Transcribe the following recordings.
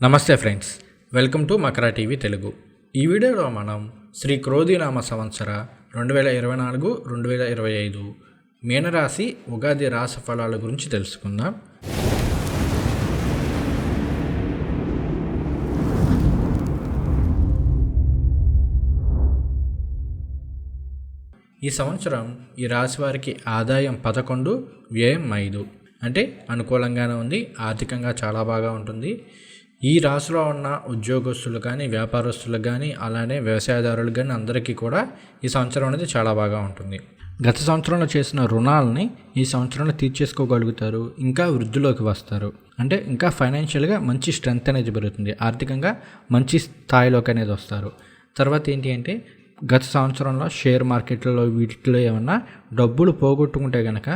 నమస్తే friends welcome to Makara TV Telugu. ఈ వీడియోలో మనం శ్రీ క్రోధినామ సంవత్సర రెండు వేల ఇరవై నాలుగు రెండు వేల ఇరవై ఐదు మీనరాశి ఉగాది రాశి ఫలాల గురించి తెలుసుకుందాం. ఈ సంవత్సరం ఈ రాశి వారికి ఆదాయం పదకొండు వ్యయం ఐదు. అంటే అనుకూలంగానే ఉంది ఆర్థికంగా చాలా బాగా ఉంటుంది. ఈ రాశిలో ఉన్న ఉద్యోగస్తులు కానీ వ్యాపారస్తులు కానీ అలానే వ్యవసాయదారులు కానీ అందరికీ కూడా ఈ సంవత్సరం అనేది చాలా బాగా ఉంటుంది. గత సంవత్సరంలో చేసిన రుణాలని ఈ సంవత్సరంలో తీర్చేసుకోగలుగుతారు ఇంకా వృద్ధిలోకి వస్తారు. అంటే ఇంకా ఫైనాన్షియల్గా మంచి స్ట్రెంగ్త్ అనేది పెరుగుతుంది. ఆర్థికంగా మంచి స్థాయిలోకి అనేది వస్తారు. తర్వాత ఏంటి అంటే గత సంవత్సరంలో షేర్ మార్కెట్లలో వీటిలో ఏమన్నా డబ్బులు పోగొట్టుకుంటే కనుక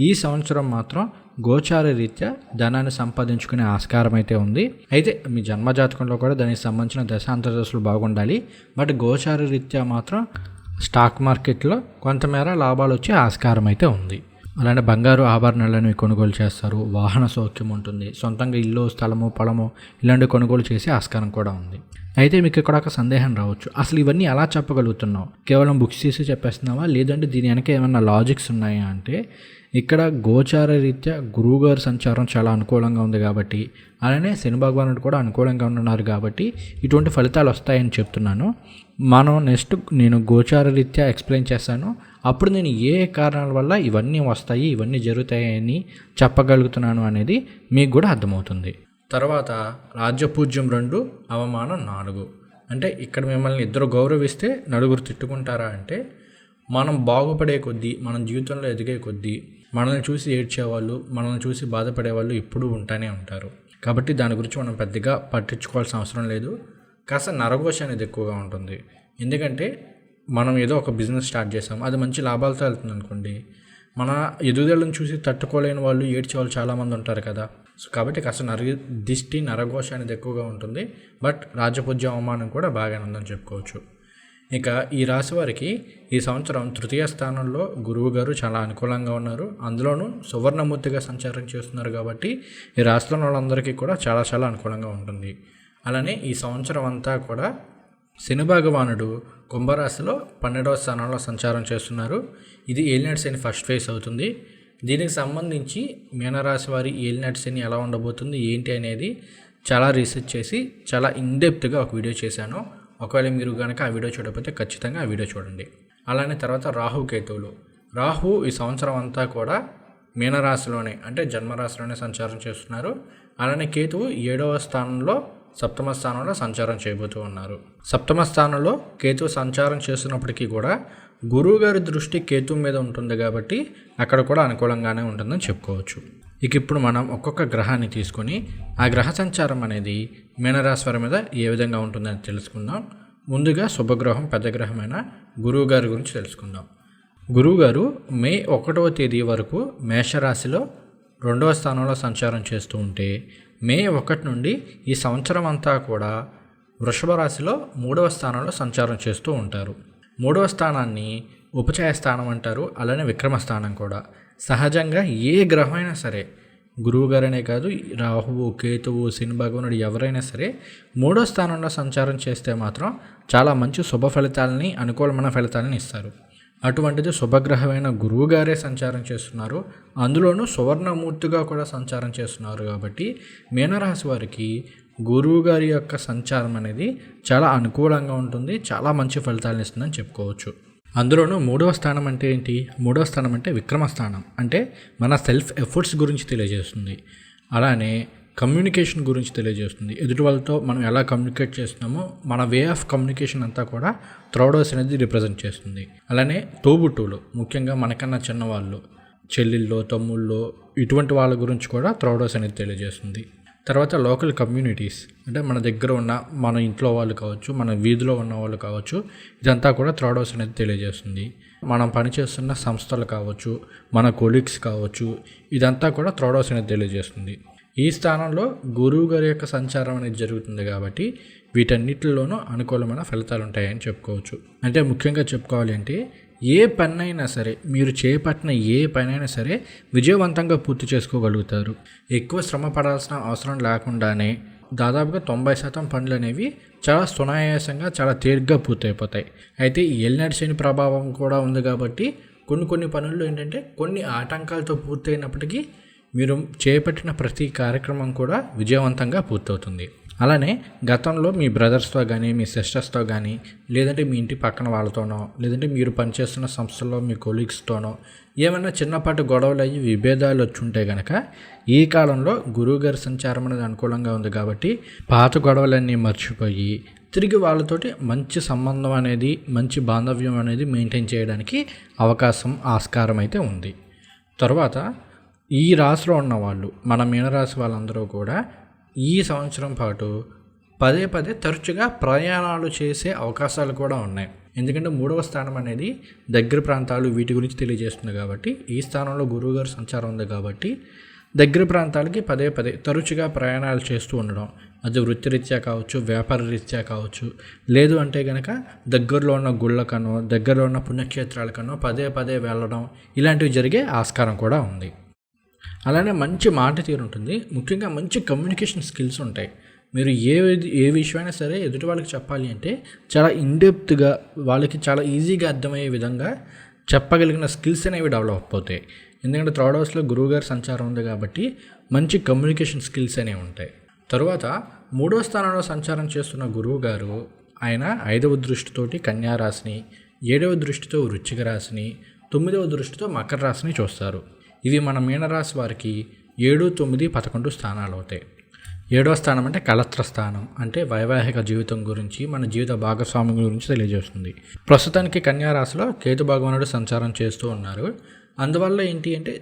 ఈ సంవత్సరం మాత్రం గోచార రీత్యా ధనాన్ని సంపాదించుకునే ఆస్కారం అయితే ఉంది. అయితే మీ జన్మజాతకంలో కూడా దానికి సంబంధించిన దశాంతర దశలు బాగుండాలి. బట్ గోచార రీత్యా మాత్రం స్టాక్ మార్కెట్లో కొంతమేర లాభాలు వచ్చే ఆస్కారం అయితే ఉంది. అలానే బంగారు ఆభరణాలను కొనుగోలు చేస్తారు. వాహన సౌఖ్యం ఉంటుంది. సొంతంగా ఇల్లు స్థలము పొలము ఇలాంటి కొనుగోలు చేసే ఆస్కారం కూడా ఉంది. అయితే మీకు ఇక్కడ ఒక సందేహం రావచ్చు. అసలు ఇవన్నీ ఎలా చెప్పగలుగుతున్నావు? కేవలం బుక్స్ తీసి చెప్పేస్తున్నావా? లేదంటే దీని వెనక ఏమైనా లాజిక్స్ ఉన్నాయా అంటే ఇక్కడ గోచార రీత్యా గురువుగారి సంచారం చాలా అనుకూలంగా ఉంది కాబట్టి అలానే శని భగవానుడు కూడా అనుకూలంగా ఉన్నారు కాబట్టి ఇటువంటి ఫలితాలు వస్తాయని చెప్తున్నాను. మనం నెక్స్ట్ నేను గోచార రీత్యా ఎక్స్ప్లెయిన్ చేస్తాను. అప్పుడు నేను ఏ కారణాల వల్ల ఇవన్నీ వస్తాయి ఇవన్నీ జరుగుతాయని చెప్పగలుగుతున్నాను అనేది మీకు కూడా అర్థమవుతుంది. తర్వాత రాజ్యపూజ్యం రెండు అవమానం నాలుగు. అంటే ఇక్కడ మిమ్మల్ని ఇద్దరు గౌరవిస్తే నలుగురు తిట్టుకుంటారా అంటే మనం బాగుపడే కొద్దీ మనం జీవితంలో ఎదిగే కొద్దీ మనల్ని చూసి ఏడ్చేవాళ్ళు మనల్ని చూసి బాధపడేవాళ్ళు ఎప్పుడూ ఉంటానే ఉంటారు. కాబట్టి దాని గురించి మనం పెద్దగా పట్టించుకోవాల్సిన అవసరం లేదు. కాస్త నరఘోష అనేది ఎక్కువగా ఉంటుంది. ఎందుకంటే మనం ఏదో ఒక బిజినెస్ స్టార్ట్ చేసాం అది మంచి లాభాలతో వెళ్తుంది అనుకోండి. మన ఎదుగుదలను చూసి తట్టుకోలేని వాళ్ళు ఏడ్చే వాళ్ళు చాలామంది ఉంటారు కదా. సో కాబట్టి కాస్త నర దిష్టి నరఘోష అనేది ఎక్కువగా ఉంటుంది. బట్ రాజపూజ్య అవమానం కూడా బాగానే ఉందని చెప్పుకోవచ్చు. ఇక ఈ రాశి వారికి ఈ సంవత్సరం తృతీయ స్థానంలో గురువు గారు చాలా అనుకూలంగా ఉన్నారు. అందులోనూ సువర్ణమూర్తిగా సంచారం చేస్తున్నారు కాబట్టి ఈ రాశిలో వాళ్ళందరికీ కూడా చాలా చాలా అనుకూలంగా ఉంటుంది. అలానే ఈ సంవత్సరం అంతా కూడా శని భగవానుడు కుంభరాశిలో పన్నెండవ స్థానంలో సంచారం చేస్తున్నారు. ఇది ఏలినాటి శని ఫస్ట్ ఫేస్ అవుతుంది. దీనికి సంబంధించి మీనరాశి వారి ఏలినాటి శని ఎలా ఉండబోతుంది ఏంటి అనేది చాలా రీసెర్చ్ చేసి చాలా ఇన్డెప్త్గా ఒక వీడియో చేశాను. ఒకవేళ మీరు కనుక ఆ వీడియో చూడకపోతే ఖచ్చితంగా ఆ వీడియో చూడండి. అలానే తర్వాత రాహు కేతువులు. రాహు ఈ సంవత్సరం అంతా కూడా మీనరాశిలోనే అంటే జన్మరాశిలోనే సంచారం చేస్తున్నారు. అలానే కేతువు ఏడవ స్థానంలో సప్తమ స్థానంలో సంచారం చేయబోతూ ఉన్నారు. సప్తమ స్థానంలో కేతు సంచారం చేస్తున్నప్పటికీ కూడా గురువు గారి దృష్టి కేతు మీద ఉంటుంది కాబట్టి అక్కడ కూడా అనుకూలంగానే ఉంటుందని చెప్పుకోవచ్చు. ఇక ఇప్పుడు మనం ఒక్కొక్క గ్రహాన్ని తీసుకొని ఆ గ్రహ సంచారం అనేది మీనరాశి మీద ఏ విధంగా ఉంటుందని తెలుసుకుందాం. ముందుగా శుభగ్రహం పెద్ద గ్రహమైన గురువు గారి గురించి తెలుసుకుందాం. గురువుగారు మే ఒకటవ తేదీ వరకు మేషరాశిలో రెండవ స్థానంలో సంచారం చేస్తూ ఉంటే మే ఒకటి నుండి ఈ సంవత్సరం అంతా కూడా వృషభ రాశిలో మూడవ స్థానంలో సంచారం చేస్తూ ఉంటారు. మూడవ స్థానాన్ని ఉపచయ స్థానం అంటారు అలానే విక్రమ స్థానం కూడా. సహజంగా ఏ గ్రహమైనా సరే గురువు గారనే కాదు రాహువు కేతువు శని భగవానుడు ఎవరైనా సరే మూడో స్థానంలో సంచారం చేస్తే మాత్రం చాలా మంచి శుభ ఫలితాలని అనుకూలమైన ఫలితాలని ఇస్తారు. అటువంటిది శుభగ్రహమైన గురువు గారే సంచారం చేస్తున్నారు. అందులోనూ సువర్ణమూర్తిగా కూడా సంచారం చేస్తున్నారు కాబట్టి మీనరాశి వారికి గురువు గారి యొక్క సంచారం అనేది చాలా అనుకూలంగా ఉంటుంది చాలా మంచి ఫలితాలను ఇస్తుందని చెప్పుకోవచ్చు. అందులోనూ మూడవ స్థానం అంటే ఏంటి? మూడవ స్థానం అంటే విక్రమ స్థానం అంటే మన సెల్ఫ్ ఎఫర్ట్స్ గురించి తెలియజేస్తుంది. అలానే కమ్యూనికేషన్ గురించి తెలియజేస్తుంది. ఎదుటి వాళ్ళతో మనం ఎలా కమ్యూనికేట్ చేస్తున్నామో మన వే ఆఫ్ కమ్యూనికేషన్ అంతా కూడా త్రౌడోస్ అనేది రిప్రజెంట్ చేస్తుంది. అలానే తోబుట్టువులు ముఖ్యంగా మనకన్నా చిన్నవాళ్ళు చెల్లెళ్ళు తమ్ముళ్ళు ఇటువంటి వాళ్ళ గురించి కూడా త్రౌడోస్ అనేది తెలియజేస్తుంది. తర్వాత లోకల్ కమ్యూనిటీస్ అంటే మన దగ్గర ఉన్న మన ఇంట్లో వాళ్ళు కావచ్చు మన వీధిలో ఉన్న వాళ్ళు కావచ్చు ఇదంతా కూడా త్రాడోస్ అనేది తెలియజేస్తుంది. మనం పనిచేస్తున్న సంస్థలు కావచ్చు మన కొలీగ్స్ కావచ్చు ఇదంతా కూడా త్రాడోస్ అనేది తెలియజేస్తుంది. ఈ స్థానంలో గురువు గారి యొక్క సంచారం అనేది జరుగుతుంది కాబట్టి వీటన్నిటిలోనూ అనుకూలమైన ఫలితాలు ఉంటాయని చెప్పుకోవచ్చు. అంటే ముఖ్యంగా చెప్పుకోవాలి అంటే ఏ పనైనా సరే మీరు చేపట్టిన ఏ పనైనా సరే విజయవంతంగా పూర్తి చేసుకోగలుగుతారు. ఎక్కువ శ్రమ పడాల్సిన అవసరం లేకుండానే దాదాపుగా తొంభై శాతం పనులు అనేవి చాలా సునాయాసంగా చాలా తేలిగ్గా పూర్తయిపోతాయి. అయితే ఈ శని ప్రభావం కూడా ఉంది కాబట్టి కొన్ని కొన్ని పనుల్లో ఏంటంటే కొన్ని ఆటంకాలతో పూర్తయినప్పటికీ మీరు చేపట్టిన ప్రతి కార్యక్రమం కూడా విజయవంతంగా పూర్తవుతుంది. అలానే గతంలో మీ బ్రదర్స్తో కానీ మీ సిస్టర్స్తో కానీ లేదంటే మీ ఇంటి పక్కన వాళ్ళతోనో లేదంటే మీరు పనిచేస్తున్న సంస్థల్లో మీ కొలీగ్స్తోనో ఏమైనా చిన్నపాటి గొడవలు అయ్యి విభేదాలు వచ్చి ఉంటే కనుక ఈ కాలంలో గురువుగారి సంచారం అనేది అనుకూలంగా ఉంది కాబట్టి పాత గొడవలన్నీ మర్చిపోయి తిరిగి వాళ్ళతోటి మంచి సంబంధం అనేది మంచి బాంధవ్యం అనేది మెయింటైన్ చేయడానికి అవకాశం ఆస్కారం అయితే ఉంది. తర్వాత ఈ రాశిలో ఉన్న వాళ్ళు మన మీనరాశి వాళ్ళందరూ కూడా ఈ సంవత్సరం పాటు పదే పదే తరచుగా ప్రయాణాలు చేసే అవకాశాలు కూడా ఉన్నాయి. ఎందుకంటే మూడవ స్థానం అనేది దగ్గర ప్రాంతాలు వీటి గురించి తెలియజేస్తుంది కాబట్టి ఈ స్థానంలో గురువుగారు సంచారం ఉంది కాబట్టి దగ్గర ప్రాంతాలకి పదే పదే తరచుగా ప్రయాణాలు చేస్తూ ఉండడం. అది వృత్తిరీత్యా కావచ్చు వ్యాపార రీత్యా కావచ్చు. లేదు అంటే కనుక దగ్గరలో ఉన్న గుళ్ళకనో దగ్గరలో ఉన్న పుణ్యక్షేత్రాలకనో పదే పదే వెళ్ళడం ఇలాంటివి జరిగే ఆస్కారం కూడా ఉంది. అలానే మంచి మాట తీరు ఉంటుంది. ముఖ్యంగా మంచి కమ్యూనికేషన్ స్కిల్స్ ఉంటాయి. మీరు ఏ ఏ విషయమైనా సరే ఎదుటి వాళ్ళకి చెప్పాలి అంటే చాలా ఇన్డెప్త్గా వాళ్ళకి చాలా ఈజీగా అర్థమయ్యే విధంగా చెప్పగలిగిన స్కిల్స్ అనేవి డెవలప్ అవుతాయి. ఎందుకంటే థర్డ్ హౌస్లో గురువుగారి సంచారం ఉంది కాబట్టి మంచి కమ్యూనికేషన్ స్కిల్స్ అనేవి ఉంటాయి. తరువాత మూడవ స్థానంలో సంచారం చేస్తున్న గురువు గారు ఆయన ఐదవ దృష్టితోటి కన్యారాశిని ఏడవ దృష్టితో వృచ్చిక రాశిని తొమ్మిదవ దృష్టితో మకర రాశిని చూస్తారు. ఇవి మన మీనరాశి వారికి ఏడు తొమ్మిది పదకొండు స్థానాలు అవుతాయి. ఏడవ స్థానం అంటే కలత్ర స్థానం అంటే వైవాహిక జీవితం గురించి మన జీవిత భాగస్వామి గురించి తెలియజేస్తుంది. ప్రస్తుతానికి కన్యారాశిలో కేతు భగవానుడు సంచారం చేస్తూ ఉన్నారు. అందువల్ల ఏంటి అంటే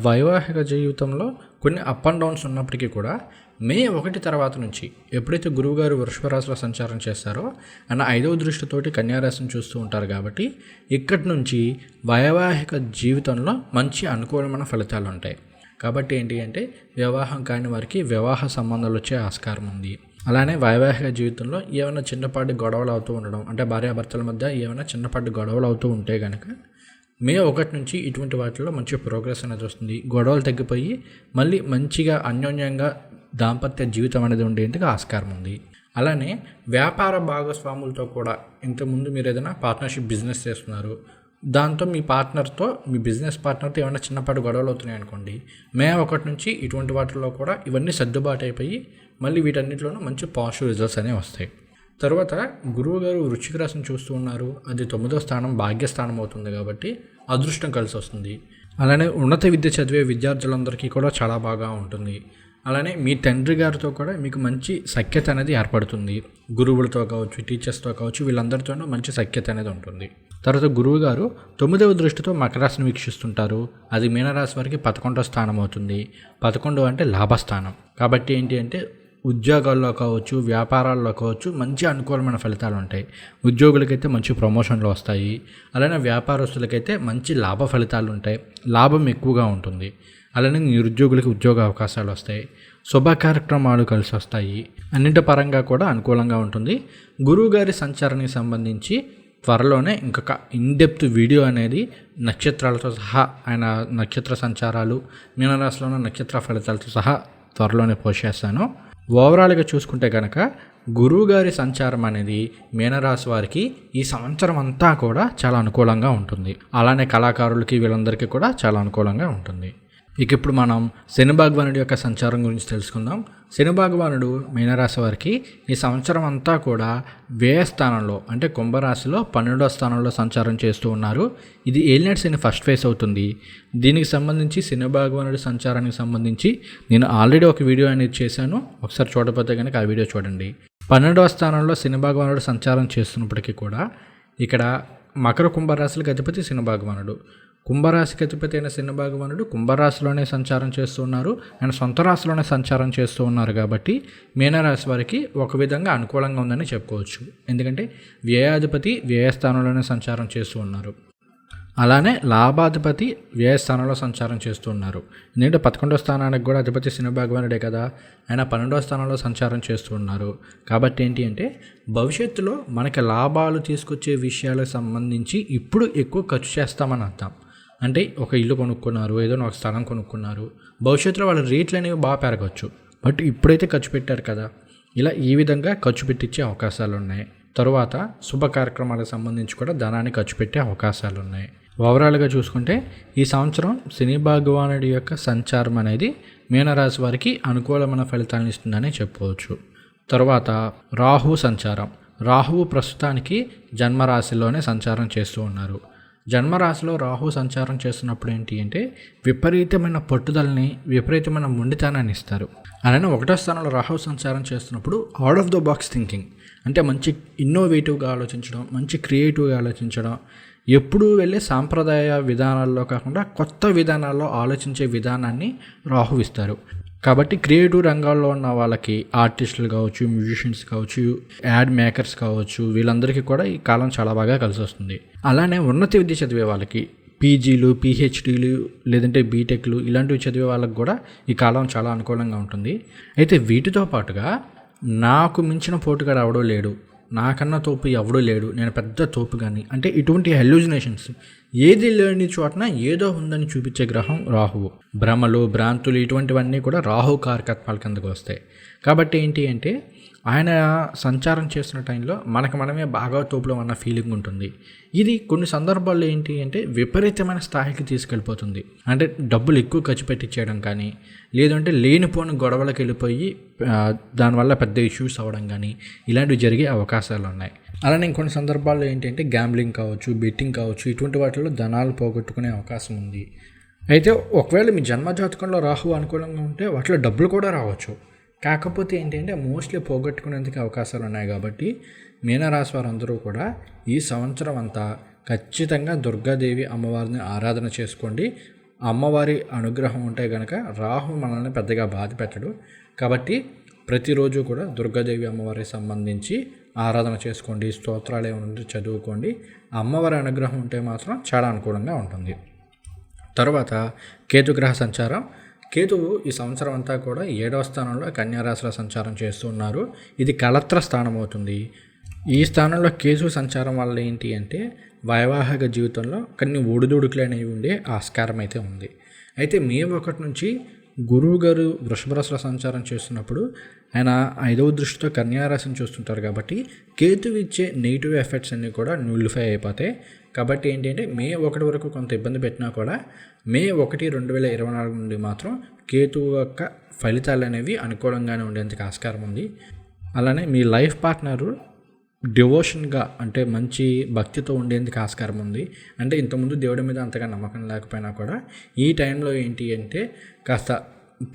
వైవాహిక జీవితంలో కొన్ని అప్ అండ్ డౌన్స్ ఉన్నప్పటికీ కూడా మే ఒకటి తర్వాత నుంచి ఎప్పుడైతే గురువుగారు వృషభరాశిలో సంచారం చేస్తారో అన్న ఐదవ దృష్టితోటి కన్యారాశిని చూస్తూ ఉంటారు కాబట్టి ఇక్కడి నుంచి వైవాహిక జీవితంలో మంచి అనుకూలమైన ఫలితాలు ఉంటాయి. కాబట్టి ఏంటి అంటే వివాహం కాని వారికి వివాహ సంబంధాలు వచ్చే ఆస్కారం ఉంది. అలానే వైవాహిక జీవితంలో ఏమైనా చిన్నపాటి గొడవలు అవుతూ ఉండడం అంటే భార్యాభర్తల మధ్య ఏమైనా చిన్నపాటి గొడవలు అవుతూ ఉంటే కనుక మే ఒకటి నుంచి ఇటువంటి వాటిలో మంచి ప్రోగ్రెస్ అనేది వస్తుంది. గొడవలు తగ్గిపోయి మళ్ళీ మంచిగా అన్యోన్యంగా దాంపత్య జీవితం అనేది ఉండేందుకు ఆస్కారం ఉంది. అలానే వ్యాపార భాగస్వాములతో కూడా ఇంతకుముందు మీరు ఏదైనా పార్ట్నర్షిప్ బిజినెస్ చేస్తున్నారు. దాంతో మీ పార్ట్నర్తో మీ బిజినెస్ పార్ట్నర్తో ఏమైనా చిన్నపాటి గొడవలు అవుతున్నాయి అనుకోండి మే ఒకటి నుంచి ఇటువంటి వాటిల్లో కూడా ఇవన్నీ సర్దుబాటు అయిపోయి మళ్ళీ వీటన్నిటిలోనూ మంచి పాజిటివ్ రిజల్ట్స్ అనేవి వస్తాయి. తర్వాత గురువు గారు వృచ్చిక రాశిని చూస్తూ ఉన్నారు. అది తొమ్మిదో స్థానం భాగ్యస్థానం అవుతుంది కాబట్టి అదృష్టం కలిసి వస్తుంది. అలానే ఉన్నత విద్య చదివే విద్యార్థులందరికీ కూడా చాలా బాగా ఉంటుంది. అలానే మీ తండ్రి గారితో కూడా మీకు మంచి సఖ్యత అనేది ఏర్పడుతుంది. గురువులతో కావచ్చు టీచర్స్తో కావచ్చు వీళ్ళందరితోనూ మంచి సఖ్యత అనేది ఉంటుంది. తర్వాత గురువు గారు తొమ్మిదవ దృష్టితో మకరాశిని వీక్షిస్తుంటారు. అది మీనరాశి వారికి పదకొండవ స్థానం అవుతుంది. పదకొండు అంటే లాభస్థానం. కాబట్టి ఏంటి అంటే ఉద్యోగాల్లో కావచ్చు వ్యాపారాల్లో కావచ్చు మంచి అనుకూలమైన ఫలితాలు ఉంటాయి. ఉద్యోగులకైతే మంచి ప్రమోషన్లు వస్తాయి. అలానే వ్యాపారస్తులకైతే మంచి లాభ ఫలితాలు ఉంటాయి. లాభం ఎక్కువగా ఉంటుంది. అలానే నిరుద్యోగులకు ఉద్యోగ అవకాశాలు వస్తాయి. శుభ కార్యక్రమాలు కలిసి వస్తాయి. అన్నింటి పరంగా కూడా అనుకూలంగా ఉంటుంది. గురువుగారి సంచారానికి సంబంధించి త్వరలోనే ఇంకొక ఇన్డెప్త్ వీడియో అనేది నక్షత్రాలతో సహా ఆయన నక్షత్ర సంచారాలు మీనరాశిలో ఉన్న నక్షత్ర ఫలితాలతో సహా త్వరలోనే పోస్ట్ చేస్తాను. ఓవరాల్గా చూసుకుంటే కనుక గురువుగారి సంచారం అనేది మీనరాశి వారికి ఈ సంవత్సరం అంతా కూడా చాలా అనుకూలంగా ఉంటుంది. అలానే కళాకారులకి వీళ్ళందరికీ కూడా చాలా అనుకూలంగా ఉంటుంది. ఇక ఇప్పుడు మనం శని భగవానుడి యొక్క సంచారం గురించి తెలుసుకుందాం. శని భగవానుడు మీనరాశి వారికి ఈ సంవత్సరం అంతా కూడా వ్యయ స్థానంలో అంటే కుంభరాశిలో పన్నెండో స్థానంలో సంచారం చేస్తూ ఉన్నారు. ఇది ఏలినట్ శని ఫస్ట్ ఫేస్ అవుతుంది. దీనికి సంబంధించి శని భగవానుడి సంచారానికి సంబంధించి నేను ఆల్రెడీ ఒక వీడియో అనేది చేశాను. ఒకసారి చూడకపోతే కనుక ఆ వీడియో చూడండి. పన్నెండవ స్థానంలో శని భగవానుడు సంచారం చేస్తున్నప్పటికీ కూడా ఇక్కడ మకర కుంభరాశులకు అధిపతి శని భగవానుడు. కుంభరాశికి అధిపతి అయిన శని భగవానుడు కుంభరాశిలోనే సంచారం చేస్తూ ఉన్నారు. ఆయన సొంత రాశిలోనే సంచారం చేస్తూ ఉన్నారు కాబట్టి మీనరాశి వారికి ఒక విధంగా అనుకూలంగా ఉందని చెప్పుకోవచ్చు. ఎందుకంటే వ్యయాధిపతి వ్యయస్థానంలోనే సంచారం చేస్తూ ఉన్నారు. అలానే లాభాధిపతి వ్యయస్థానంలో సంచారం చేస్తూ ఉన్నారు. ఎందుకంటే పదకొండో స్థానానికి కూడా అధిపతి శని భగవానుడే కదా. ఆయన పన్నెండో స్థానంలో సంచారం చేస్తూ ఉన్నారు. కాబట్టి ఏంటి అంటే భవిష్యత్తులో మనకి లాభాలు తీసుకొచ్చే విషయాలకు సంబంధించి ఇప్పుడు ఎక్కువ ఖర్చు చేస్తామని అర్థం. అంటే ఒక ఇల్లు కొనుక్కున్నారు ఏదో ఒక స్థలం కొనుక్కున్నారు. భవిష్యత్తులో వాళ్ళ రేట్లు అనేవి బాగా పెరగవచ్చు బట్ ఇప్పుడైతే ఖర్చు పెట్టారు కదా. ఇలా ఈ విధంగా ఖర్చు పెట్టించే అవకాశాలు ఉన్నాయి. తరువాత శుభ కార్యక్రమాలకు సంబంధించి కూడా ధనాన్ని ఖర్చు పెట్టే అవకాశాలు ఉన్నాయి. ఓవరాల్గా చూసుకుంటే ఈ సంవత్సరం శని భగవానుడి యొక్క సంచారం అనేది మీనరాశి వారికి అనుకూలమైన ఫలితాలను ఇస్తుందని చెప్పవచ్చు తర్వాత రాహు సంచారం. రాహువు ప్రస్తుతానికి జన్మరాశిలోనే సంచారం చేస్తూ ఉన్నారు. జన్మరాశిలో రాహు సంచారం చేస్తున్నప్పుడు ఏంటి అంటే విపరీతమైన పట్టుదలని విపరీతమైన మొండితనాన్ని ఇస్తారు. అలానే ఒకటో స్థానంలో రాహు సంచారం చేస్తున్నప్పుడు out of the box thinking అంటే మంచి ఇన్నోవేటివ్గా ఆలోచించడం మంచి క్రియేటివ్గా ఆలోచించడం ఎప్పుడూ వెళ్ళే సాంప్రదాయ విధానాల్లో కాకుండా కొత్త విధానాల్లో ఆలోచించే విధానాన్ని రాహు ఇస్తారు. కాబట్టి క్రియేటివ్ రంగాల్లో ఉన్న వాళ్ళకి ఆర్టిస్టులు కావచ్చు మ్యూజిషియన్స్ కావచ్చు యాడ్ మేకర్స్ కావచ్చు వీళ్ళందరికీ కూడా ఈ కాలం చాలా బాగా కలిసి వస్తుంది అలానే ఉన్నత విద్య చదివే వాళ్ళకి పీజీలు పీహెచ్డీలు లేదంటే బీటెక్లు ఇలాంటివి చదివే వాళ్ళకి కూడా ఈ కాలం చాలా అనుకూలంగా ఉంటుంది. అయితే వీటితో పాటుగా నాకు మించిన పోటుగా రావడం లేడు. నాకన్నా తోపు ఎవడూ లేడు. నేను పెద్ద తోపు కానీ అంటే ఇటువంటి హెల్యూజినేషన్స్ ఏది లేని చోటన ఏదో ఉందని చూపించే గ్రహం రాహువు. భ్రమలు భ్రాంతులు ఇటువంటివన్నీ కూడా రాహు కారకత్వాల కిందకు వస్తాయి. కాబట్టి ఏంటి అంటే ఆయన సంచారం చేస్తున్న టైంలో మనకు మనమే బాగా తోపులో ఉన్న ఫీలింగ్ ఉంటుంది. ఇది కొన్ని సందర్భాల్లో ఏంటి అంటే విపరీతమైన స్థాయికి తీసుకెళ్ళిపోతుంది. అంటే డబ్బులు ఎక్కువ ఖర్చు పెట్టించేయడం కానీ లేదంటే లేనిపోని గొడవలకు వెళ్ళిపోయి దానివల్ల పెద్ద ఇష్యూస్ అవ్వడం కానీ ఇలాంటివి జరిగే అవకాశాలు ఉన్నాయి. అలానే ఇంకొన్ని సందర్భాల్లో ఏంటంటే గ్యాంబ్లింగ్ కావచ్చు బెట్టింగ్ కావచ్చు ఇటువంటి వాటిలో ధనాలు పోగొట్టుకునే అవకాశం ఉంది. అయితే ఒకవేళ మీ జన్మజాతకంలో రాహు అనుకూలంగా ఉంటే వాటిలో డబ్బులు కూడా రావచ్చు. కాకపోతే ఏంటంటే మోస్ట్లీ పోగొట్టుకునేందుకు అవకాశాలు ఉన్నాయి కాబట్టి మీనరాశి వారందరూ కూడా ఈ సంవత్సరం అంతా ఖచ్చితంగా దుర్గాదేవి అమ్మవారిని ఆరాధన చేసుకోండి. అమ్మవారి అనుగ్రహం ఉంటే కనుక రాహు మనల్ని పెద్దగా బాధ పెట్టడు. కాబట్టి ప్రతిరోజు కూడా దుర్గాదేవి అమ్మవారికి సంబంధించి ఆరాధన చేసుకోండి స్తోత్రాలు ఏమైనా చదువుకోండి. అమ్మవారి అనుగ్రహం ఉంటే మాత్రం చాలా అనుకూలంగా ఉంటుంది. తర్వాత కేతుగ్రహ సంచారం. కేతువు ఈ సంవత్సరం అంతా కూడా ఏడవ స్థానంలో కన్యారాశిలో సంచారం చేస్తూ ఉన్నారు. ఇది కలత్ర స్థానం అవుతుంది. ఈ స్థానంలో కేతు సంచారం వల్ల ఏంటి అంటే వైవాహిక జీవితంలో కొన్ని ఒడిదుడుకులు అనేవి ఉండే ఆస్కారం అయితే ఉంది. అయితే మే ఒకటి నుంచి గురువు గారు వృషభరాశిలో సంచారం చేస్తున్నప్పుడు ఆయన ఐదవ దృష్టితో కన్యారాశిని చూస్తుంటారు కాబట్టి కేతు ఇచ్చే నెగిటివ్ ఎఫెక్ట్స్ అన్నీ కూడా న్యూలిఫై అయిపోతాయి. కాబట్టి ఏంటంటే మే ఒకటి వరకు కొంత ఇబ్బంది పెట్టినా కూడా మే ఒకటి రెండు వేల ఇరవై నాలుగు నుండి మాత్రం కేతు యొక్క ఫలితాలు అనేవి అనుకూలంగానే ఉండేందుకు ఆస్కారం ఉంది. అలానే మీ లైఫ్ పార్ట్నరు డివోషన్గా అంటే మంచి భక్తితో ఉండేందుకు ఆస్కారం ఉంది. అంటే ఇంతకుముందు దేవుడి మీద అంతగా నమ్మకం లేకపోయినా కూడా ఈ టైంలో ఏంటి అంటే కాస్త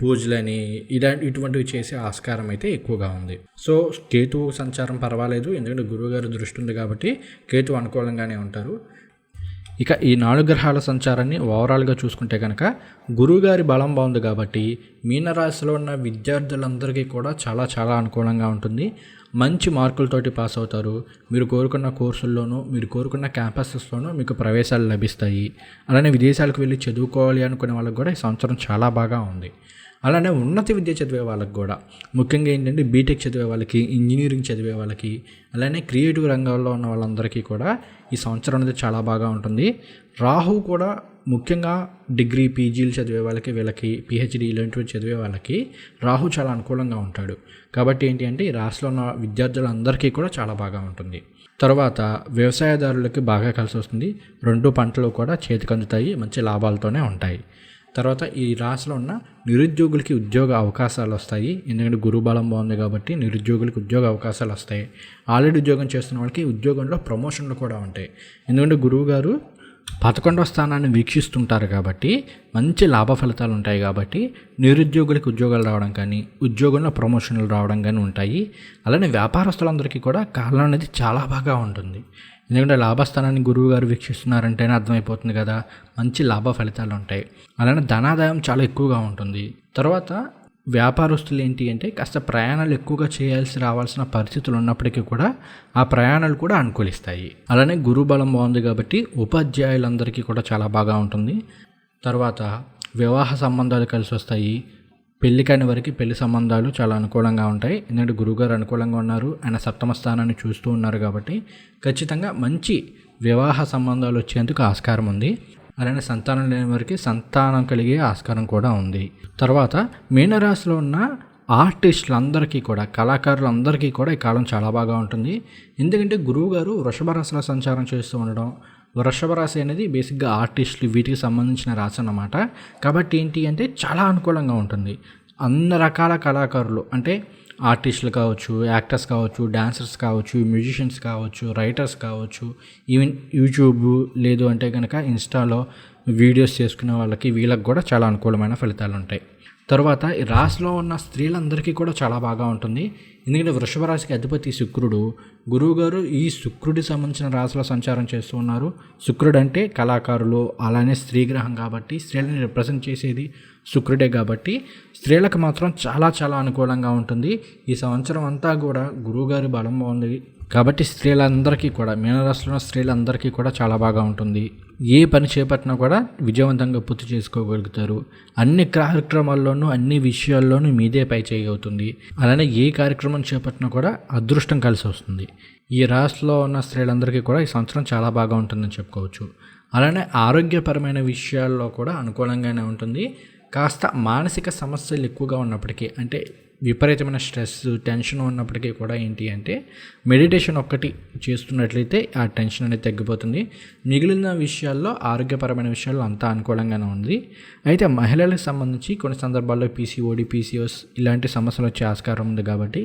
పూజలని ఇలాంటి ఇటువంటివి చేసే ఆస్కారం అయితే ఎక్కువగా ఉంది. సో కేతు సంచారం పర్వాలేదు ఎందుకంటే గురువుగారి దృష్టి ఉంది కాబట్టి కేతు అనుకూలంగానే ఉంటారు. ఇక ఈ నాలుగు గ్రహాల సంచారాన్ని ఓవరాల్గా చూసుకుంటే కనుక గురువుగారి బలం బాగుంది కాబట్టి మీనరాశిలో ఉన్న విద్యార్థులందరికీ కూడా చాలా చాలా అనుకూలంగా ఉంటుంది. మంచి మార్కులతోటి పాస్ అవుతారు. మీరు కోరుకున్న కోర్సుల్లోనూ మీరు కోరుకున్న క్యాంపసెస్లోనూ మీకు ప్రవేశాలు లభిస్తాయి. అలానే విదేశాలకు వెళ్ళి చదువుకోవాలి అనుకునే వాళ్ళకి కూడా ఈ సంవత్సరం చాలా బాగా ఉంది. అలానే ఉన్నత విద్య చదివే వాళ్ళకి కూడా. ముఖ్యంగా ఏంటంటే బీటెక్ చదివే వాళ్ళకి ఇంజనీరింగ్ చదివే వాళ్ళకి అలానే క్రియేటివ్ రంగాల్లో ఉన్న వాళ్ళందరికీ కూడా ఈ సంవత్సరం అనేది చాలా బాగా ఉంటుంది. రాహు కూడా ముఖ్యంగా డిగ్రీ పీజీలు చదివే వాళ్ళకి వీళ్ళకి పిహెచ్డీ ఇలాంటివి చదివే వాళ్ళకి రాహు చాలా అనుకూలంగా ఉంటాడు. కాబట్టి ఏంటి అంటే ఈ రాష్ట్రంలో ఉన్న విద్యార్థులందరికీ కూడా చాలా బాగా ఉంటుంది. తర్వాత వ్యవసాయదారులకి బాగా కలిసి వస్తుంది. రెండు పంటలు కూడా చేతికి అందుతాయి మంచి లాభాలతోనే ఉంటాయి. తర్వాత ఈ రాశిలో ఉన్న నిరుద్యోగులకి ఉద్యోగ అవకాశాలు వస్తాయి. ఎందుకంటే గురుబలం బాగుంది కాబట్టి నిరుద్యోగులకి ఉద్యోగ అవకాశాలు వస్తాయి. ఆల్రెడీ ఉద్యోగం చేస్తున్న వాళ్ళకి ఉద్యోగంలో ప్రమోషన్లు కూడా ఉంటాయి. ఎందుకంటే గురువు గారు పదకొండవ స్థానాన్ని వీక్షిస్తుంటారు కాబట్టి మంచి లాభ ఫలితాలు ఉంటాయి కాబట్టి నిరుద్యోగులకు ఉద్యోగాలు రావడం కానీ ఉద్యోగంలో ప్రమోషన్లు రావడం కానీ ఉంటాయి. అలానే వ్యాపారస్తులందరికీ కూడా కాలం అనేది చాలా బాగా ఉంటుంది. ఎందుకంటే లాభస్థానాన్ని గురువు గారు వీక్షిస్తున్నారంటేనే అర్థమైపోతుంది కదా. మంచి లాభ ఫలితాలు ఉంటాయి. అలానే ధనాదాయం చాలా ఎక్కువగా ఉంటుంది. తర్వాత వ్యాపారస్తులు ఏంటి అంటే కాస్త ప్రయాణాలు ఎక్కువగా చేయాల్సి రావాల్సిన పరిస్థితులు ఉన్నప్పటికీ కూడా ఆ ప్రయాణాలు కూడా అనుకూలిస్తాయి. అలానే గురుబలం బాగుంది కాబట్టి ఉపాధ్యాయులందరికీ కూడా చాలా బాగా ఉంటుంది. తర్వాత వివాహ సంబంధాలు కలిసి వస్తాయి. పెళ్ళికైన వారికి పెళ్ళి సంబంధాలు చాలా అనుకూలంగా ఉంటాయి. ఎందుకంటే గురువుగారు అనుకూలంగా ఉన్నారు. ఆయన సప్తమ స్థానాన్ని చూస్తూ ఉన్నారు కాబట్టి ఖచ్చితంగా మంచి వివాహ సంబంధాలు వచ్చేందుకు ఆస్కారం ఉంది. అలానే సంతానం లేని వారికి సంతానం కలిగే ఆస్కారం కూడా ఉంది. తర్వాత మీనరాశిలో ఉన్న ఆర్టిస్టులందరికీ కూడా కళాకారులందరికీ కూడా ఈ కాలం చాలా బాగా ఉంటుంది. ఎందుకంటే గురువు గారు వృషభ రాశిలో సంచారం చేస్తూ ఉండడం వృషభ రాశి అనేది బేసిక్గా ఆర్టిస్టులు వీటికి సంబంధించిన రాశి అన్నమాట. కాబట్టి ఏంటి అంటే చాలా అనుకూలంగా ఉంటుంది. అన్ని రకాల కళాకారులు అంటే ఆర్టిస్టులు కావచ్చు యాక్టర్స్ కావచ్చు డాన్సర్స్ కావచ్చు మ్యూజిషియన్స్ కావచ్చు రైటర్స్ కావచ్చు ఈవెన్ యూట్యూబ్ లేదు అంటే కనుక ఇన్స్టాలో వీడియోస్ చేసుకునే వాళ్ళకి వీళ్ళకి కూడా చాలా అనుకూలమైన ఫలితాలు ఉంటాయి. తర్వాత ఈ రాశిలో ఉన్న స్త్రీలందరికీ కూడా చాలా బాగా ఉంటుంది. ఎందుకంటే వృషభ రాశికి అధిపతి శుక్రుడు గురువుగారు ఈ శుక్రుడి సంబంధించిన రాశిలో సంచారం చేస్తూ ఉన్నారు. శుక్రుడు అంటే కళాకారులు అలానే స్త్రీ గ్రహం కాబట్టి స్త్రీలని రిప్రజెంట్ చేసేది శుక్రుడే కాబట్టి స్త్రీలకు మాత్రం చాలా చాలా అనుకూలంగా ఉంటుంది. ఈ సంవత్సరం అంతా కూడా గురువుగారి బలం బాగుంది. కాబట్టి స్త్రీలందరికీ కూడా మీనరాశిలో స్త్రీలందరికీ కూడా చాలా బాగా ఉంటుంది. ఏ పని చేపట్టినా కూడా విజయవంతంగా పూర్తి చేసుకోగలుగుతారు. అన్ని కార్యక్రమాల్లోనూ అన్ని విషయాల్లోనూ మీదే పై చేయవుతుంది అలానే ఏ కార్యక్రమం చేపట్టినా కూడా అదృష్టం కలిసి వస్తుంది. ఈ రాశిలో ఉన్న స్త్రీలందరికీ కూడా ఈ సంవత్సరం చాలా బాగా ఉంటుందని చెప్పుకోవచ్చు. అలానే ఆరోగ్యపరమైన విషయాల్లో కూడా అనుకూలంగానే ఉంటుంది. కాస్త మానసిక సమస్యలు ఎక్కువగా ఉన్నప్పటికీ అంటే విపరీతమైన స్ట్రెస్ టెన్షన్ ఉన్నప్పటికీ కూడా ఏంటి అంటే మెడిటేషన్ ఒక్కటి చేస్తున్నట్లయితే ఆ టెన్షన్ అనేది తగ్గిపోతుంది. మిగిలిన విషయాల్లో ఆరోగ్యపరమైన విషయాల్లో అంతా అనుకూలంగానే ఉంది. అయితే మహిళలకు సంబంధించి కొన్ని సందర్భాల్లో పీసీఓడి పీసీఓస్ ఇలాంటి సమస్యలు వచ్చే ఆస్కారం ఉంది కాబట్టి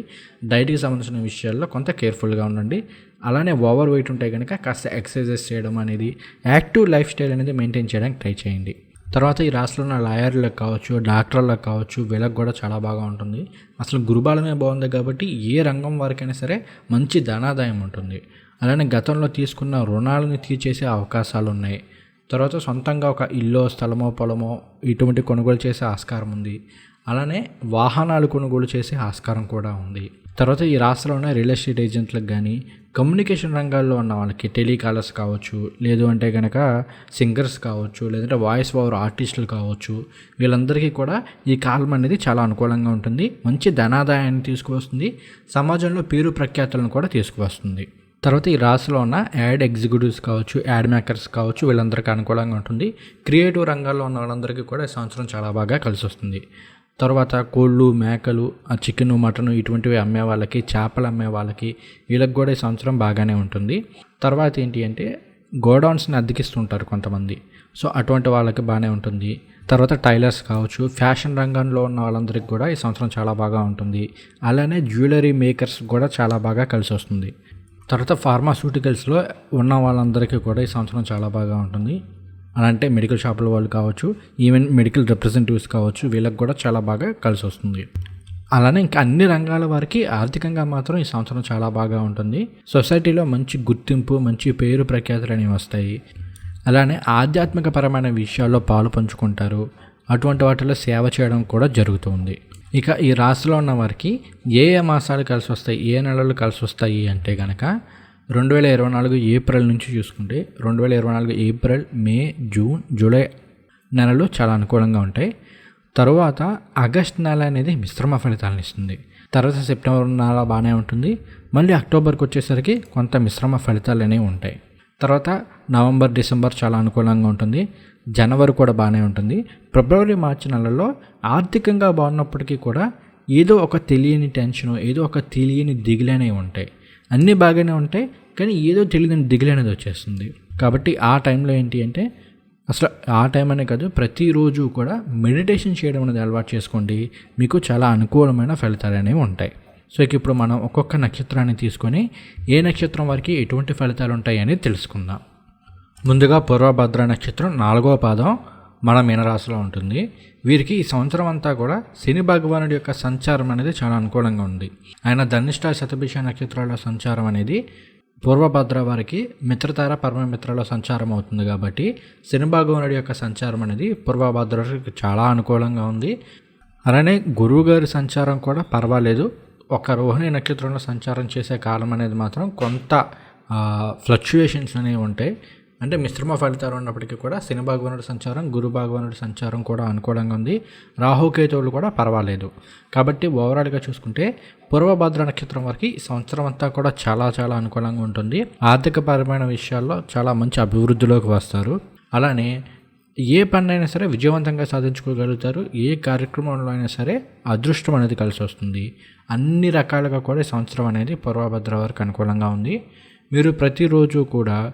డైట్కి సంబంధించిన విషయాల్లో కొంత కేర్ఫుల్గా ఉండండి. అలానే ఓవర్ వెయిట్ ఉంటే కనుక కాస్త ఎక్సర్సైజెస్ చేయడం అనేది యాక్టివ్ లైఫ్ స్టైల్ అనేది మెయింటైన్ చేయడానికి ట్రై చేయండి. తర్వాత ఈ రాష్ట్రంలో ఉన్న లాయర్లకు కావచ్చు డాక్టర్లకు కావచ్చు వీళ్ళకి కూడా చాలా బాగా ఉంటుంది. అసలు గురుబాలమే బాగుంది కాబట్టి ఏ రంగం వారికైనా సరే మంచి ధనాదాయం ఉంటుంది. అలానే గతంలో తీసుకున్న రుణాలను తీర్చేసే అవకాశాలు ఉన్నాయి. తర్వాత సొంతంగా ఒక ఇల్లు స్థలమో పొలమో ఇటువంటి కొనుగోలు చేసే ఆస్కారం ఉంది. అలానే వాహనాలు కొనుగోలు చేసే ఆస్కారం కూడా ఉంది. తర్వాత ఈ రాష్ట్రంలో ఉన్న రియల్ ఎస్టేట్ ఏజెంట్లకు కానీ కమ్యూనికేషన్ రంగాల్లో ఉన్న వాళ్ళకి టెలికాలర్స్ కావచ్చు లేదు అంటే కనుక సింగర్స్ కావచ్చు లేదంటే వాయిస్ ఓవర్ ఆర్టిస్టులు కావచ్చు వీళ్ళందరికీ కూడా ఈ కాలం అనేది చాలా అనుకూలంగా ఉంటుంది. మంచి ధనాదాయాన్ని తీసుకువస్తుంది. సమాజంలో పేరు ప్రఖ్యాతులను కూడా తీసుకువస్తుంది. తర్వాత ఈ రాశిలో ఉన్న యాడ్ ఎగ్జిక్యూటివ్స్ కావచ్చు యాడ్ మేకర్స్ కావచ్చు వీళ్ళందరికీ అనుకూలంగా ఉంటుంది. క్రియేటివ్ రంగాల్లో ఉన్న వాళ్ళందరికీ కూడా ఈ సంవత్సరం చాలా బాగా కలిసి వస్తుంది తర్వాత కోళ్ళు మేకలు ఆ చికెన్ మటన్ ఇటువంటివి అమ్మే వాళ్ళకి చేపలు అమ్మే వాళ్ళకి వీళ్ళకి కూడా ఈ సంవత్సరం బాగానే ఉంటుంది. తర్వాత ఏంటి అంటే గోడౌన్స్ని అద్దెకిస్తుంటారు కొంతమంది. సో అటువంటి వాళ్ళకి బాగానే ఉంటుంది. తర్వాత టైలర్స్ కావచ్చు ఫ్యాషన్ రంగంలో ఉన్న వాళ్ళందరికీ కూడా ఈ సంవత్సరం చాలా బాగా ఉంటుంది. అలానే జ్యువెలరీ మేకర్స్ కూడా చాలా బాగా కలిసి వస్తుంది. తర్వాత ఫార్మాస్యూటికల్స్లో ఉన్న వాళ్ళందరికీ కూడా ఈ సంవత్సరం చాలా బాగా ఉంటుంది. అలా అంటే మెడికల్ షాపుల వాళ్ళు కావచ్చు ఈవెన్ మెడికల్ రిప్రజెంటేటివ్స్ కావచ్చు వీళ్ళకి కూడా చాలా బాగా కలిసి వస్తుంది. అలానే ఇంకా అన్ని రంగాల వారికి ఆర్థికంగా మాత్రం ఈ సంవత్సరం చాలా బాగా ఉంటుంది. సొసైటీలో మంచి గుర్తింపు మంచి పేరు ప్రఖ్యాతులు అనేవి వస్తాయి. అలానే ఆధ్యాత్మికపరమైన విషయాల్లో పాలు పంచుకుంటారు. అటువంటి వాటిలో సేవ చేయడం కూడా జరుగుతుంది. ఇక ఈ రాశిలో ఉన్న వారికి ఏ ఏ మాసాలు కలిసి వస్తాయి ఏ నెలలు కలిసి వస్తాయి అంటే కనుక రెండు వేల ఇరవై నాలుగు ఏప్రిల్ నుంచి చూసుకుంటే రెండు వేల ఇరవై నాలుగు ఏప్రిల్ మే జూన్ జూలై నెలలు చాలా అనుకూలంగా ఉంటాయి. తరువాత ఆగస్ట్ నెల అనేది మిశ్రమ ఫలితాలను ఇస్తుంది. తర్వాత సెప్టెంబర్ నెల బాగానే ఉంటుంది. మళ్ళీ అక్టోబర్కి వచ్చేసరికి కొంత మిశ్రమ ఫలితాలు అనేవి ఉంటాయి. తర్వాత నవంబర్ డిసెంబర్ చాలా అనుకూలంగా ఉంటుంది. జనవరి కూడా బాగానే ఉంటుంది. ఫిబ్రవరి మార్చి నెలలో ఆర్థికంగా బాగున్నప్పటికీ కూడా ఏదో ఒక తెలియని టెన్షన్ ఏదో ఒక తెలియని దిగులనేవి ఉంటాయి. అన్నీ బాగానే ఉంటాయి. కానీ ఏదో తెలియని దిగులు అనేది వచ్చేస్తుంది. కాబట్టి ఆ టైంలో ఏంటి అంటే అసలు ఆ టైం అనే కాదు ప్రతిరోజు కూడా మెడిటేషన్ చేయడం అనేది అలవాటు చేసుకోండి. మీకు చాలా అనుకూలమైన ఫలితాలు అనేవి ఉంటాయి. సో ఇక ఇప్పుడు మనం ఒక్కొక్క నక్షత్రాన్ని తీసుకొని ఏ నక్షత్రం వారికి ఎటువంటి ఫలితాలు ఉంటాయి అనేది తెలుసుకుందాం. ముందుగా పూర్వభద్ర నక్షత్రం నాలుగవ పాదం మన మీనరాశిలో ఉంటుంది. వీరికి ఈ సంవత్సరం అంతా కూడా శని భగవానుడి యొక్క సంచారం అనేది చాలా అనుకూలంగా ఉంది. ఆయన ధనిష్ట శతభిష నక్షత్రాల సంచారం అనేది పూర్వభద్ర వారికి మిత్రతార పరమమిత్రలో సంచారం అవుతుంది కాబట్టి శనిభాగవనుడి యొక్క సంచారం అనేది పూర్వభద్రకి చాలా అనుకూలంగా ఉంది. అలానే గురువు గారి సంచారం కూడా పర్వాలేదు. ఒక రోహిణి నక్షత్రంలో సంచారం చేసే కాలం అనేది మాత్రం కొంత ఫ్లక్చుయేషన్స్ అనేవి ఉంటాయి. అంటే మిశ్రమ ఫలితాలు ఉన్నప్పటికీ కూడా శని భగవానుడి సంచారం గురు భగవానుడి సంచారం కూడా అనుకూలంగా ఉంది. రాహుకేతువులు కూడా పర్వాలేదు. కాబట్టి ఓవరాల్గా చూసుకుంటే పూర్వభద్ర నక్షత్రం వరకు ఈ సంవత్సరం అంతా కూడా చాలా చాలా అనుకూలంగా ఉంటుంది. ఆర్థికపరమైన విషయాల్లో చాలా మంచి అభివృద్ధిలోకి వస్తారు. అలానే ఏ పనైనా సరే విజయవంతంగా సాధించుకోగలుగుతారు. ఏ కార్యక్రమంలో అయినా సరే అదృష్టం అనేది కలిసి వస్తుంది. అన్ని రకాలుగా కూడా సంవత్సరం అనేది పూర్వభద్ర వరకు అనుకూలంగా ఉంది. మీరు ప్రతిరోజు కూడా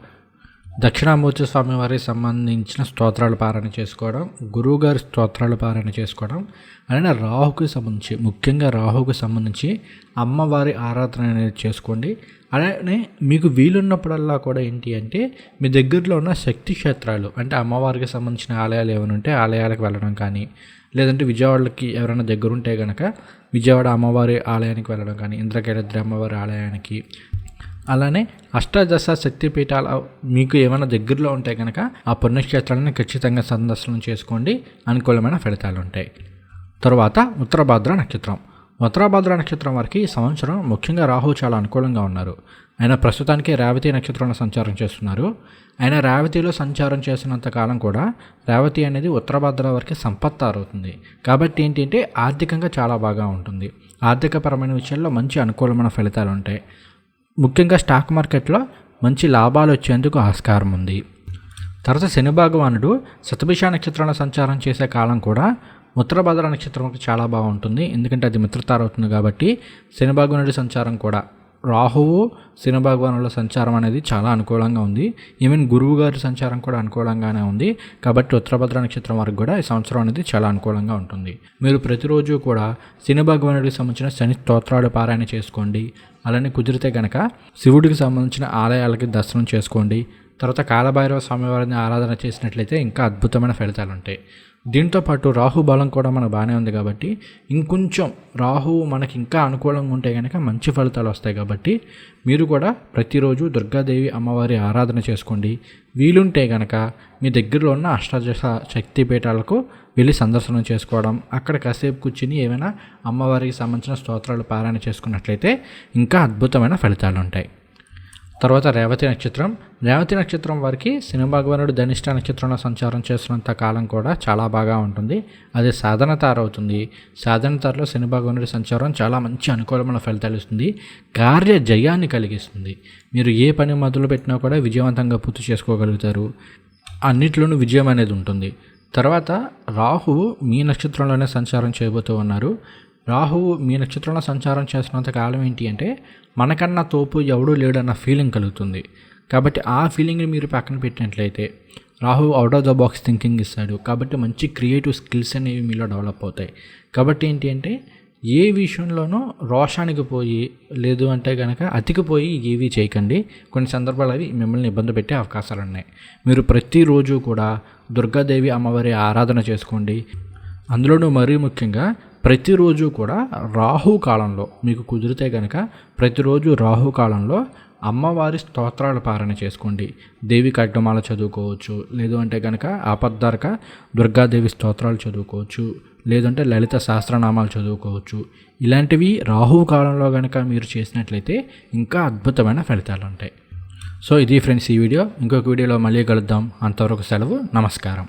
దక్షిణామూర్తి స్వామి వారికి సంబంధించిన స్తోత్రాలు పారాయణ చేసుకోవడం గురువుగారి స్తోత్రాలు పారాయణ చేసుకోవడం అలానే రాహుకి సంబంధించి ముఖ్యంగా రాహుకి సంబంధించి అమ్మవారి ఆరాధన అనేది చేసుకోండి. అలానే మీకు వీలున్నప్పుడల్లా కూడా ఏంటి అంటే మీ దగ్గరలో ఉన్న శక్తి క్షేత్రాలు అంటే అమ్మవారికి సంబంధించిన ఆలయాలు ఏమైనా ఉంటే ఆలయాలకు వెళ్ళడం కానీ లేదంటే విజయవాడకి ఎవరైనా దగ్గరుంటే కనుక విజయవాడ అమ్మవారి ఆలయానికి వెళ్ళడం కానీ ఇంద్రకేళద్రి అమ్మవారి ఆలయానికి అలానే అష్టాదశ శక్తిపీఠాల మీకు ఏమైనా దగ్గరలో ఉంటే కనుక ఆ పుణ్యక్షేత్రాలను ఖచ్చితంగా సందర్శనం చేసుకోండి. అనుకూలమైన ఫలితాలు ఉంటాయి. తరువాత ఉత్తరభాద్ర నక్షత్రం. ఉత్తరభాద్ర నక్షత్రం వారికి ఈ సంవత్సరం ముఖ్యంగా రాహు చాలా అనుకూలంగా ఉన్నారు. ఆయన ప్రస్తుతానికి రేవతి నక్షత్రంలో సంచారం చేస్తున్నారు. ఆయన రేవతిలో సంచారం చేసినంత కాలం కూడా రేవతి అనేది ఉత్తరభాద్ర వారికి సంపత్తారవుతుంది కాబట్టి ఏంటంటే ఆర్థికంగా చాలా బాగా ఉంటుంది. ఆర్థికపరమైన విషయాల్లో మంచి అనుకూలమైన ఫలితాలు ఉంటాయి. ముఖ్యంగా స్టాక్ మార్కెట్లో మంచి లాభాలు వచ్చేందుకు ఆస్కారం ఉంది. తర్వాత శని భగవానుడు శతభిష నక్షత్రంలో సంచారం చేసే కాలం కూడా ఉత్తరభద్ర నక్షత్రంకి చాలా బాగుంటుంది. ఎందుకంటే అది మిత్రతార అవుతుంది కాబట్టి శని భగవానుడి సంచారం కూడా. రాహువు శని భగవానుల సంచారం అనేది చాలా అనుకూలంగా ఉంది. ఈవెన్ గురువు గారి సంచారం కూడా అనుకూలంగానే ఉంది. కాబట్టి ఉత్తరభద్ర నక్షత్రం వరకు కూడా ఈ సంవత్సరం అనేది చాలా అనుకూలంగా ఉంటుంది. మీరు ప్రతిరోజు కూడా శని భగవానుడికి సంబంధించిన శని స్తోత్రాలు పారాయణ చేసుకోండి. అలానే కుదిరితే కనుక శివుడికి సంబంధించిన ఆలయాలకి దర్శనం చేసుకోండి. తర్వాత కాలభైరవ స్వామివారిని ఆరాధన చేసినట్లయితే ఇంకా అద్భుతమైన ఫలితాలు ఉంటాయి దీంతో పాటు రాహు బలం కూడా మనకు బాగానే ఉంది కాబట్టి ఇంకొంచెం రాహు మనకి ఇంకా అనుకూలంగా ఉంటే కనుక మంచి ఫలితాలు వస్తాయి కాబట్టి మీరు కూడా ప్రతిరోజు దుర్గాదేవి అమ్మవారి ఆరాధన చేసుకోండి. వీలుంటే కనుక మీ దగ్గరలో ఉన్న అష్టాదశ శక్తి పీఠాలకు వెళ్ళి సందర్శనం చేసుకోవడం అక్కడ కాసేపు కూర్చుని ఏమైనా అమ్మవారికి సంబంధించిన స్తోత్రాలు పారాయణ చేసుకున్నట్లయితే ఇంకా అద్భుతమైన ఫలితాలు ఉంటాయి. తర్వాత రేవతి నక్షత్రం. రేవతి నక్షత్రం వారికి శని భగవానుడు ధనిష్ట నక్షత్రంలో సంచారం చేస్తున్నంత కాలం కూడా చాలా బాగా ఉంటుంది. అది సాధన తార అవుతుంది. సాధన తారలో శని భగవానుడి సంచారం చాలా మంచి అనుకూలమైన ఫలితాలు ఇస్తుంది. కార్య జయాన్ని కలిగిస్తుంది. మీరు ఏ పని మొదలు పెట్టినా కూడా విజయవంతంగా పూర్తి చేసుకోగలుగుతారు. అన్నిట్లోనూ విజయం అనేది ఉంటుంది. తర్వాత రాహువు మీ నక్షత్రంలోనే సంచారం చేయబోతూ ఉన్నారు. రాహువు మీ నక్షత్రంలో సంచారం చేస్తున్నంత కాలం ఏంటి అంటే మనకన్నా తోపు ఎవడూ లేడన్న ఫీలింగ్ కలుగుతుంది. కాబట్టి ఆ ఫీలింగ్ని మీరు పక్కన పెట్టినట్లయితే Rahu out of the box thinking ఇస్తాడు. కాబట్టి మంచి క్రియేటివ్ స్కిల్స్ అనేవి మీలో డెవలప్ అవుతాయి. కాబట్టి ఏంటి అంటే ఏ విషయంలోనూ రోషానికి పోయి లేదు అంటే కనుక అతికిపోయి ఏవి చేయకండి. కొన్ని సందర్భాలు అవి మిమ్మల్ని ఇబ్బంది పెట్టే అవకాశాలు ఉన్నాయి. మీరు ప్రతిరోజు కూడా దుర్గాదేవి అమ్మవారి ఆరాధన చేసుకోండి. అందులోనూ మరీ ముఖ్యంగా ప్రతిరోజు కూడా రాహు కాలంలో మీకు కుదిరితే కనుక ప్రతిరోజు రాహు కాలంలో అమ్మవారి స్తోత్రాలు పారణ చేసుకోండి. దేవి కడ్డమాల చదువుకోవచ్చు. లేదు అంటే కనుక ఆపద్దారక దుర్గాదేవి స్తోత్రాలు చదువుకోవచ్చు. లేదంటే లలిత సహస్రనామాలు చదువుకోవచ్చు. ఇలాంటివి రాహు కాలంలో కనుక మీరు చేసినట్లయితే ఇంకా అద్భుతమైన ఫలితాలు ఉంటాయి. సో ఇది ఫ్రెండ్స్ ఈ వీడియో. ఇంకొక వీడియోలో మళ్ళీ కలుద్దాం. అంతవరకు సెలవు. నమస్కారం.